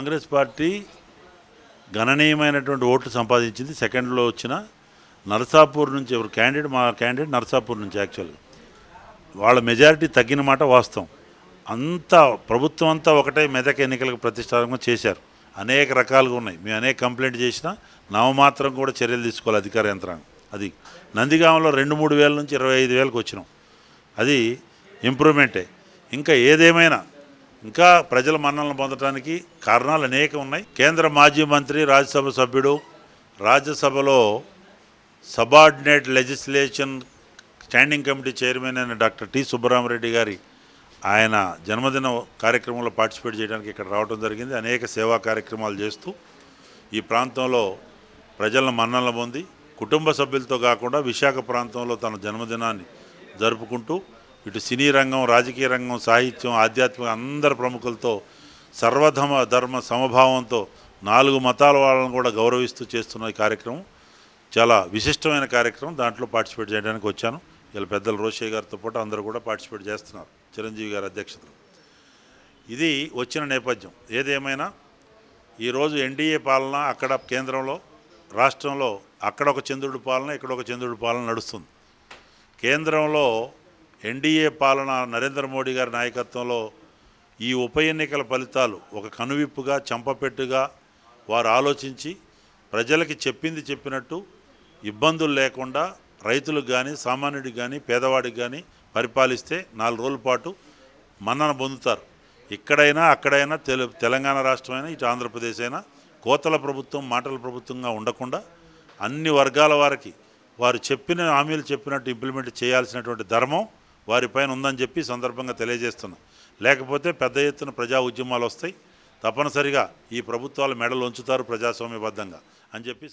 Congress party గణనీయమైనటువంటి ఓట్లు సంపాదించింది. సెకండ్లో వచ్చిన నర్సాపూర్ నుంచి ఎవరు క్యాండిడేట్ మా క్యాండిడేట్ నర్సాపూర్ నుంచి యాక్చువల్గా. వాళ్ళ మెజారిటీ తగ్గిన మాట వాస్తవం. అంతా ప్రభుత్వం అంతా ఒకటే మెదక్ ఎన్నికలకు ప్రతిష్టాత్మకంగా చేశారు. అనేక రకాలుగా ఉన్నాయి. మేము అనేక కంప్లైంట్ చేసినా నవమాత్రం కూడా చర్యలు తీసుకోవాలి అధికార యంత్రాంగం. అది నందిగామంలో రెండు మూడు వేల నుంచి ఇరవై ఐదు వేలకు వచ్చినాం. అది ఇంప్రూవ్మెంటే. ఇంకా ఏదేమైనా ఇంకా ప్రజల మన్నలను పొందడానికి కారణాలు అనేక ఉన్నాయి. కేంద్ర మాజీ మంత్రి రాజ్యసభ సభ్యుడు రాజ్యసభలో subordinate legislation standing committee chairman అయిన డాక్టర్ టి. సుబ్బరామరెడ్డి గారి ఆయన జన్మదిన కార్యక్రమంలో పార్టిసిపేట్ చేయడానికి ఇక్కడ రావడం జరిగింది. అనేక సేవా కార్యక్రమాలు చేస్తూ ఈ ప్రాంతంలో ప్రజల మన్నలను పొంది కుటుంబ సభ్యులతో కాకుండా విశాఖ ప్రాంతంలో తన జన్మదినాన్ని జరుపుకుంటూ ఇటు సినీ రంగం రాజకీయ రంగం సాహిత్యం ఆధ్యాత్మిక అందరి ప్రముఖులతో సర్వధమ ధర్మ సమభావంతో నాలుగు మతాల వాళ్ళను కూడా గౌరవిస్తూ చేస్తున్న ఈ కార్యక్రమం. చాలా విశిష్టమైన కార్యక్రమం. దాంట్లో పార్టిసిపేట్ చేయడానికి వచ్చాను. ఇలా పెద్దలు రోషయ్య గారితో పాటు అందరూ కూడా పార్టిసిపేట్ చేస్తున్నారు. చిరంజీవి గారి అధ్యక్షతలో ఇది వచ్చిన నేపథ్యం. ఏదేమైనా ఈరోజు ఎన్డీఏ పాలన అక్కడ కేంద్రంలో రాష్ట్రంలో అక్కడ ఒక చంద్రుడి పాలన ఇక్కడ ఒక చంద్రుడి పాలన నడుస్తుంది. కేంద్రంలో ఎన్డీఏ పాలన నరేంద్ర మోడీ గారి నాయకత్వంలో ఈ ఉప ఎన్నికల ఫలితాలు ఒక కనువిప్పుగా చంపపెట్టుగా వారు ఆలోచించి ప్రజలకి చెప్పింది చెప్పినట్టు ఇబ్బందులు లేకుండా రైతులకు కానీ సామాన్యుడికి కానీ పేదవాడికి కానీ పరిపాలిస్తే నాలుగు రోజుల పాటు మన్నన పొందుతారు. ఇక్కడైనా అక్కడైనా తెలు తెలంగాణ రాష్ట్రమైనా ఇటు ఆంధ్రప్రదేశ్ అయినా కోతల ప్రభుత్వం మాటల ప్రభుత్వంగా ఉండకుండా అన్ని వర్గాల వారికి వారు చెప్పిన హామీలు చెప్పినట్టు ఇంప్లిమెంట్ చేయాల్సినటువంటి ధర్మం వారిపైన ఉందని చెప్పి సందర్భంగా తెలియజేస్తున్నా. లేకపోతే పెద్ద ఎత్తున ప్రజా ఉద్యమాలు వస్తాయి. తప్పనిసరిగా ఈ ప్రభుత్వాలు మెడలు ఉంచుతారు ప్రజాస్వామ్యబద్ధంగా అని చెప్పి